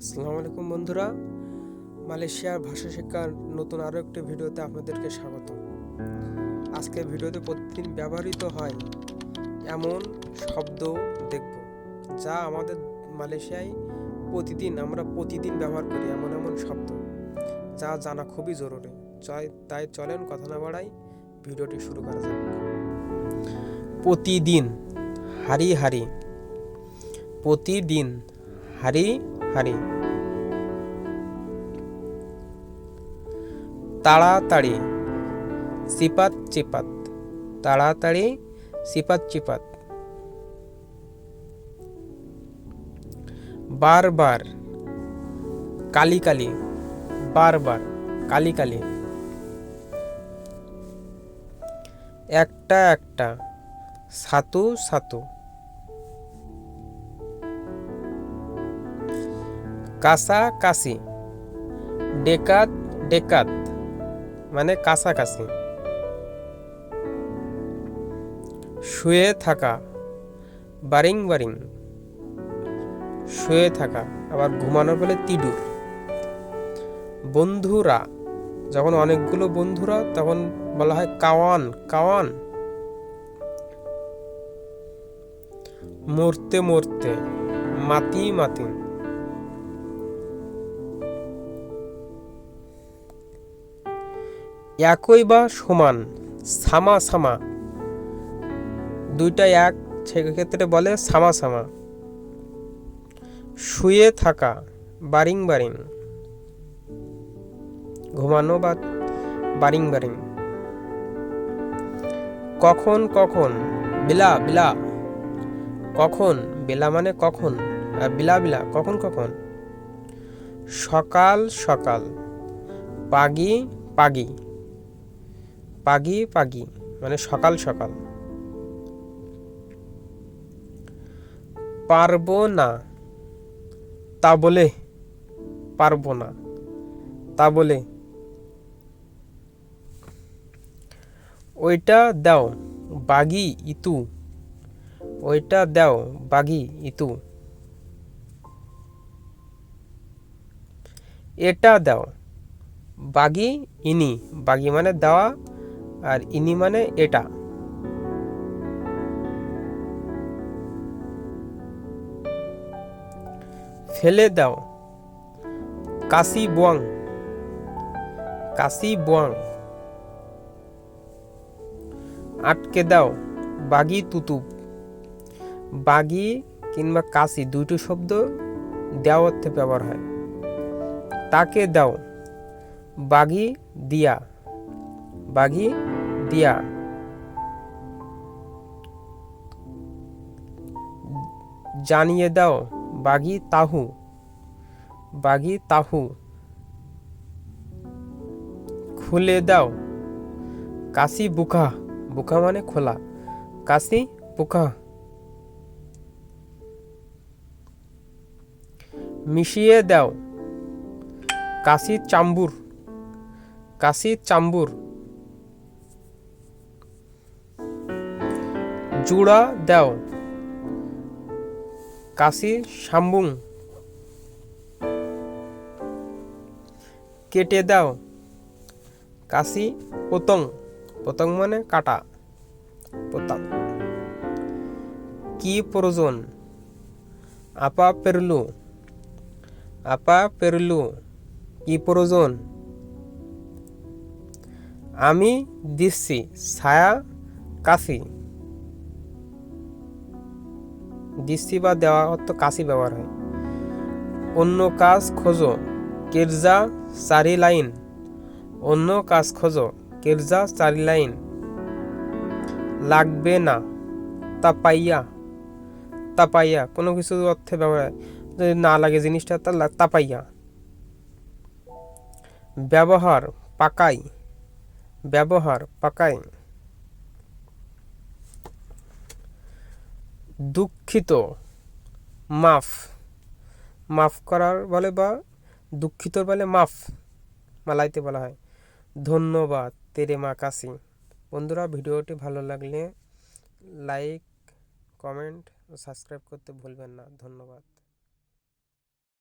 আসসালামু আলাইকুম বন্ধুরা। মালয়েশিয়ার ভাষা শিক্ষার নতুন আরও একটি ভিডিওতে আপনাদেরকে স্বাগত। আজকের ভিডিওতে প্রতিদিন ব্যবহৃত হয় এমন শব্দ দেখব, যা আমাদের মালয়েশিয়ায় প্রতিদিন, আমরা প্রতিদিন ব্যবহার করি এমন এমন শব্দ, যা জানা খুবই জরুরি। তাই চলেন কথা না বাড়াই ভিডিওটি শুরু করা যাক। প্রতিদিন, হারি হারি, প্রতিদিন হারি হারি তাড়াতাড়ি, সিপাত চিপাত। তাড়াতাড়ি, সিপাত চিপাত। বারবার, কালি কালি, বারবার, কালি কালি। একটা একটা, সাতু সাতু। কাছাকাছি। ডেকাত ডেকাত মানে কাছাকাছি। শুয়ে থাকা, বারিং বারিং। শুয়ে থাকা, আবার ঘুমানো বলে তিডুর। বন্ধুরা, যখন অনেকগুলো বন্ধুরা, তখন বলা হয় কাওয়ান কাওয়ান। মরতে মরতে, মাতি মাতি। একই বা সমান? সামা সামা। দুইটা এক সেক্ষেত্রে বলে সামা সামা। শুয়ে থাকা, বারিং বারিং। ঘুমানো বা বারিং বারিং। কখন কখন? বিলা বিলা। কখন? বেলা মানে কখন? আর বিলা বিলা, কখন কখন? সকাল সকাল। পাগি পাগি। পাগি পাগি মানে সকাল সকাল। পারব না। তা বলে, পারব না। তা বলে, ওইটা দাও, বাগি ইতু। ওইটা দাও, বাগি ইতু। এটা দাও, বাগি ইনি। বাগি মানে দেওয়া আর ইনি মানে এটা। ফেলে দাও। কাশি বুয়াং। কাশি বুয়াং। আটকে দাও। বাগি তুতুপ। বাগি কিংবা কাশি দুইটো শব্দ দেওয়া অর্থে ব্যবহার হয়। তাকে দাও। বাগি দিয়া। বাগি দিয়া। জানিয়ে দাও, বাগি তাহু বাগি তাহু। খুলে দাও, কাশি বুকা বুকা মানে খোলা, কাশি বুকা। মিশিয়ে দাও, কাশি চাম্বুর কাশি চাম্বুর। জুড়া দাও। কাশি শাম্বুং। কেটে দাও। কাশি পতং। পতং মানে কাটা। পতং। কি প্রয়োজন? আপা পেরলু। আপা পেরলু। কি প্রয়োজন? আমি দিচ্ছি ছায়া কাশি। দিচ্ছি বা দেওয়া অর্থ কাশি ব্যবহার হয়। অন্য কাজ খোঁজো, কেরজা চারি লাইন। অন্য কাজ খোঁজো, কেরজা চারি লাইন। লাগবে না, তাপাইয়া। তাপাইয়া, কোনো কিছু অর্থে ব্যবহার যদি না লাগে জিনিসটা, তা তাপাইয়া। ব্যবহার, পাকাই। ব্যবহার, পাকাই। দুঃখিত। মাফ। মাফ করার বলে বা দুঃখিত বলে মাফ, মালাইতে বলা হয়। ধন্যবাদ তেরে মা কাশি বন্ধুরা, ভিডিওটি ভালো লাগলে লাইক, কমেন্ট ও সাবস্ক্রাইব করতে ভুলবেন না। ধন্যবাদ।